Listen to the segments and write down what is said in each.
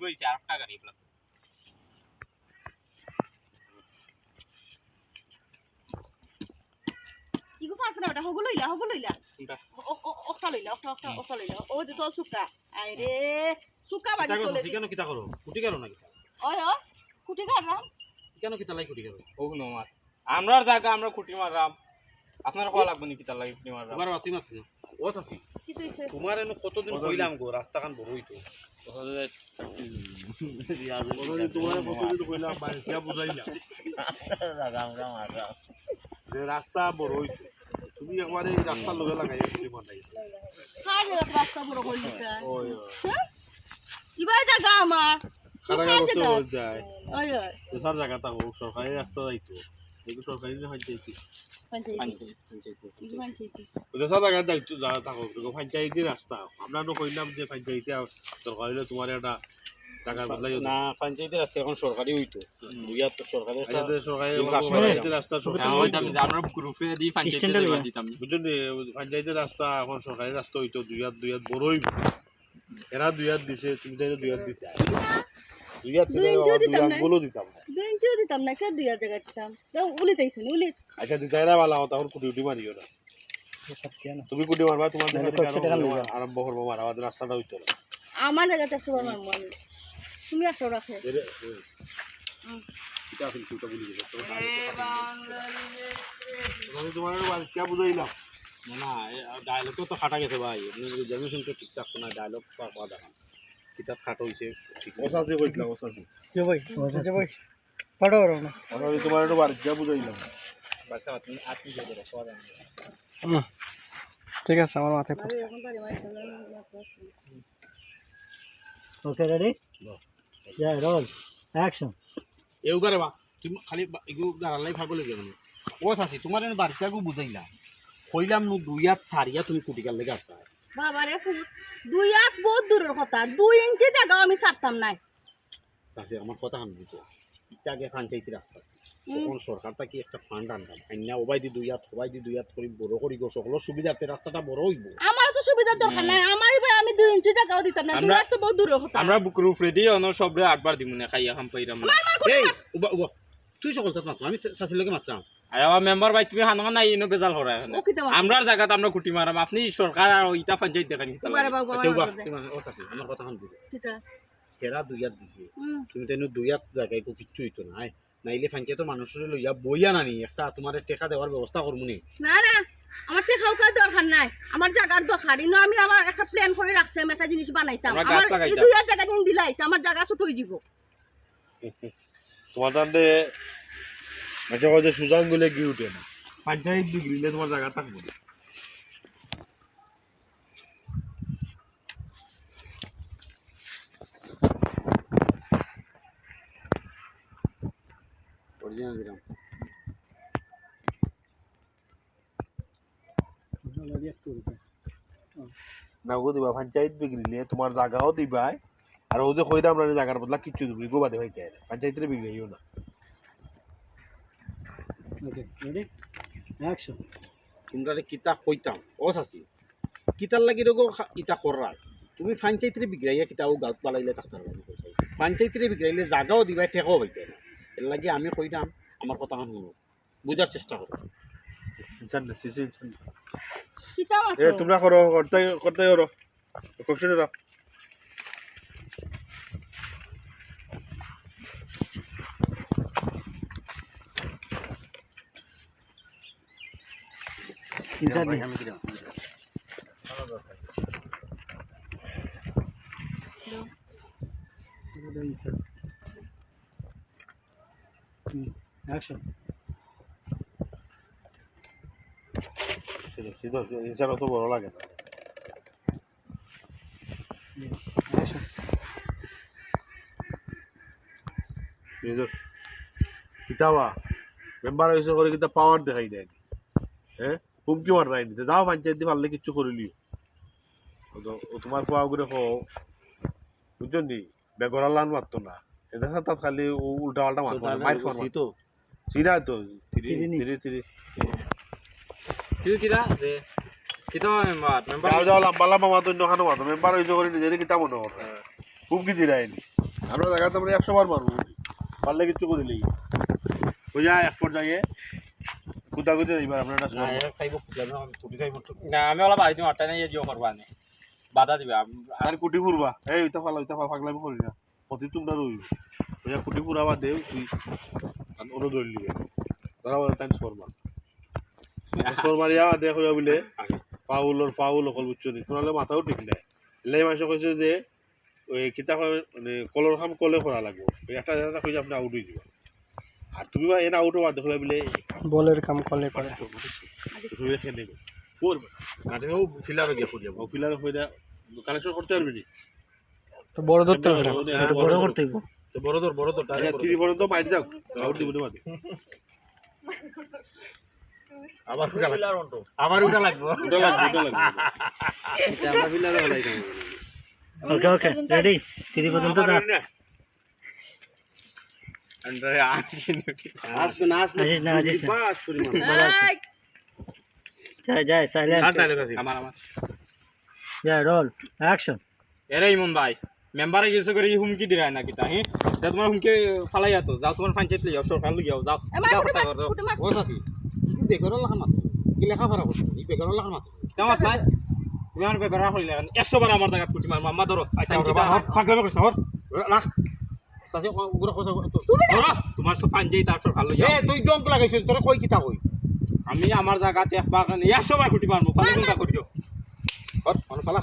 বইছে আর টাকা গাড়ি প্লাস ইগো ফাঁক না ওটা? হগো লইলা হগো লইলা? ওটা লইলা ওটা ওটা ওটা লইলা। ও যে তোর সুকা। আরে সুকা বাড়ি তোলে কেন কিতা করো কুটি করো না কিতা ওই ও কুটি কেন কিতা লাই কুটি করো ও নমার আমরার জায়গা আমরা কুটি মারলাম। আপনার কোয়া লাগবে নাকি তার লাগে মারলাম? তোমার বাতি না। ও চাচি। তোমার এনে কতদিন কইলাম গো রাস্তা খান বড় হইতো। তোমার কতদিন কইলাম বাড়িটা বুঝাইলাম যে রাস্তা বড় হইছে তুমি একবারে এই রাস্তার লগে লাগাই রাস্তা বড় দিতা ওই হ্যাঁ? ইবা জায়গা আমার। কারাগার জায়গা? যায়। ওই ওই। সরকারি রাস্তা যাইতো। সরকারি না পঞ্চায়েতি? যা পঞ্চায়েতি রাস্তা আমরা কইলাম যে পঞ্চায়েতি সরকারি তোমার একটা টাকার বদলাই না পঞ্চায়েতের রাস্তা এখন সরকারি হইতো দুইয়ার তো সরকারি সরকারি এই কাশ্মীরে- পঞ্চায়েতি রাস্তা হইতো। আমরা গ্রুপে দি পঞ্চায়েতে দিতাম। বুঝছেন পঞ্চায়েতের রাস্তা এখন সরকারি রাস্তা হইতো দুই হাত দুই হাত বড় হইব এরা দুই হাত দিছে তুমি চাইলে দুই হাত দিতে দুই হাত দুই ইঞ্চিও দিতাম দুই না। হাতগুলো দিতাম দুই ইঞ্চিও দিতাম না কে দুই জায়গা দিতাম যাও উলি তাইছো উলি আচ্ছা দিতে এরা ভালো হতো তখন কুটি উটি মারিও না। তুমি কুটি মারবা তোমার দেখা থেকে আরও আরম্ভ করব মারা আমাদের রাস্তাটা হইতো না আমার জায়গাতে একশো বার মারবো আমি তুমি একশো রাখে এরে- এ- এটা আসলে কুটা বলি দিলে, তোমার আমি বুঝাইলাম? না ডায়লগ তো খাটা গেছে ভাই। আপনি রিজার্ভেশন তো ঠিক থাকতো না ডায়লগ পাওয়া দেখান। কিতাব খাটো হইছে ঠিক আছে। ওসাসি কইছিলাম ওসাসি ফটো করো না আমি তোমার একটু কে বুঝাইলাম বাসা আপনি আপনি যে ধরো ঠিক আছে আমার মাথায় পড়ছে okay ready yeah roll action এউগারে বা তুমি খালি এগু গারালাই ফাগলে না ও চাচি তোমার গু বুঝাইলা কইলাম নু দুইয়াত সারিয়া তুমি কুটিকার লেগে আসতা বাবারে ফুট দুই আট বহুত দূরের কথা দুই ইঞ্চি জায়গাও আমি ছাড়তাম নাই। চাচি আমার কথা হান বুঝো ইটা আগে পঞ্চায়েতি রাস্তা। তখন সরকার থেকে একটা ফান্ড আনতাম। আইনা ওবাই দি দুই হাত সবাই দি দুই হাত করি বড় করি গো সকলের সুবিধার্থে রাস্তাটা বড় হইব। আমারও তো সুবিধার দরকার নাই। আমারই ভাই আমি দুই ইঞ্চি জায়গাও দিতাম না। দুই আমরা- আট তো বহুত দূরের কথা। আমরা গ্রুপ রেডি অন সবরে আটবার দিমু না খাইয়া খাম পাইরাম। না এই উবা উবা। তুই সকল তাত মাত্র আমি চাচির লগে মাত্রাম। আর আমার মেম্বার ভাই তুমি হানা নাই ইনো বেজাল হরা আমরার জায়গাতে আমরা কুটি মারাম। আপনি সরকার আর ইটা পঞ্চায়েত দেখানি। আচ্ছা আমার কথা হেরা দিছে। তুমি তাই দুই হাত জায়গায় কিচ্ছু হইতো না নাইলে মানুষের লইয়া বইয়া নানি একটা তোমার টেকা দেওয়ার ব্যবস্থা করব নি। না না আমার টেকাও কার দরকার নাই। আমার জায়গার দরকার ইনো আমি আমার একটা প্ল্যান করে রাখছি আমি একটা জিনিস বানাইতাম। আমার এই লাগাইতাম। দুই হাজার জায়গা দিন দিলাই তো আমার জায়গা ছোট হয়ে যাব। তোমার মাঝে মাঝে সুজান গুলে গিয়ে উঠে না। পঞ্চায়েত ডিগ্রিলে তোমার জায়গা থাকব। না অরিজিনাল দিলাম না দিবা পঞ্চায়েত বিগড়িলে তোমার জায়গাও দিবাই। আর ও যে কইরা আমরা জায়গার বদলা কিচ্ছু দিবি গো বাদে হইতে না। পঞ্চায়েতের বিগড়াইও না। ওকে রেডি অ্যাকশন তোমরা কিতা কইতাম? ও চাচি কিতার লাগি রোগ ইটা কররা তুমি পঞ্চায়েতের বিগ্রাইয়া কিতা ও গাঁত পালাইলে থাকতে পারবে পঞ্চায়েতের বিগ্রাইলে জাগাও দিবাই ঠেকাও হইতে না এর লাগি আমি কইতাম আমার কথা শুনো। বুঝার চেষ্টা করো সিসি তোমরা করো করতে করতে করো কোশ্চেন রাখ ইনসাইড নি ইনসাইড অ্যাকশন সিধো অত বড় লাগে না কিতাবা মেম্বার হয়েছে করে কিতা পাওয়ার দেখাই দেয় হ্যাঁ হুমকি মার নাই নিতে যাও পঞ্চায়েত দিয়ে পারলে কিচ্ছু ও তোমার পাওয়া করে কও বুঝছ নি বেগরার লান মারতো না। এটা তাত খালি ও উল্টা পাল্টা মারতো না মাইর ফোন তো সিনা তো তিরি। তিরি তিরি কিন্তু যে কিতা মেম্বার মেম্বার যাও যাও লম্বা লম্বা মাতো অন্য খানো মাতো। মেম্বার হয়েছে করে নিজের কিতা মনে করে হুমকি দিরাইনি আমরা জায়গাতে আমরা একশো বার মারবো। পারলে কিচ্ছু ওই যা এক পর্যায়ে। কুদা কুদে এইবার আপনার না আমি ওলা বাড়িতে মারতে নাই জিও করবা নে। বাধা দিবে আর কুটি ফুরবা। এই ওইটা ফালা ওইটা ফাগলামি করি না। অতি তোমরা রইব। ওই কুটি ফুরাবা দেও তুই ওরা ধরে লিবে ধরা বলে তাই সর মার সর মারিয়া দেখো বলে পাউলর পাউল অকল বুঝছ নি? তোমার মাথাও ঠিক নাই। লাই মাসে কইছে যে ওই কিতাব মানে কলর খাম কলে করা লাগবো। ওই একটা একটা কইছে আপনি আউট হয়ে যাবা আর তুমি বা আউট হওয়া দেখলে বলে বলের কাম কলে করে। তুমি খেয়ে নেবে। করবে। কাটেও ফিলার গিয়ে খুঁজে ও ফিলার হয়ে কালেকশন করতে পারবি নি? তো বড় ধরতে হবে। বড় করতে হইব তো বড় তোর বড় তোর আচ্ছা তিরি পর্যন্ত বাইরে যাও। আউট দিব না বাদে আবার উঠা লাগবে। আবার উঠা লাগবে। ওটা লাগবে ওটা লাগবে। এটা আমরা ফিলার হলাই ওকে ওকে রেডি তিরি পর্যন্ত না। মেম্বারে গেছে করে হুমকি দিরা না কিতা হি তা তোমার হুমকি ফালাই যাতো যাও তোমার পঞ্চায়েত লিয়াও সরকার লিয়াও যাও যাও কথা করো কুটি মার। কি বেকারও লাখা কি লেখাপড়া করছ এই বেকারও লাখা মাত্র তোমার ভাই তুমি আমার বেকার হইলে একশো বার আমার জায়গা কুটি মার মাম্মা ধরো আচ্ছা ফাঁকলে করছ রাখ উগ্র কথা ধরো তোমার সব আর সরকার এ তুই জঙ্ক লাগাইছিস তোরা কই কিতা কই? আমি আমার জায়গাতে একবার কারণে একশো বার কুটি মারবো ফালে কোনটা করিও হর অন পালা?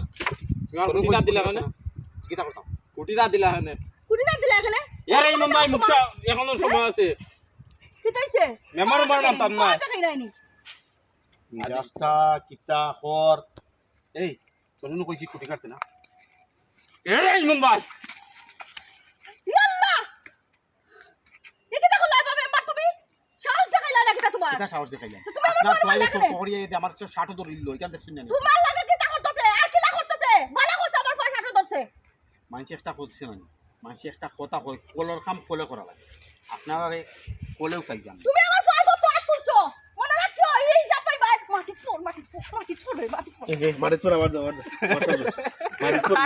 তুমি কুটি দিলা কেন কিতা করতাম কুটি দিলা কেন কুটি মার দিলা ইমন ভাই মুখসা এখনও সময় আছে। কি তৈছে? মেম্বার উম্বার নামতাম না। রাস্তা কিতা হর এই তোর কইছি কুটি কাটতে না? এরে ইমন ভাই ইয়াল্লা! এ কি দেখো লাই বাবা, এবার তুমি? সাহস দেখাইলা না কিতা সাহস দেখাইলা তো তুমি আমার আপনার পরে তোয়ালে তো? পহরিয়ে আমার সে শার্ট ধরিল এখান দেখছুন জানি তোমার লাগে কিতা করতেছে? আর কিলা করতেছে? ভালো করছে আমার পয়সাটা ধরছে। মানুষ একটা করছে না মানুষ একটা কথা কয় কলর কাম কলে করা লাগে আপনারা কলেও চাই যান তুমি আমার ফাইল তো আট তুলছো। মনে রাখিও, এই হিসাব পাইবা। মাটির চোর, মাটির চোর, মাটির চোর, মাটির চোর। মারে তোর আবার যাও মারে তোর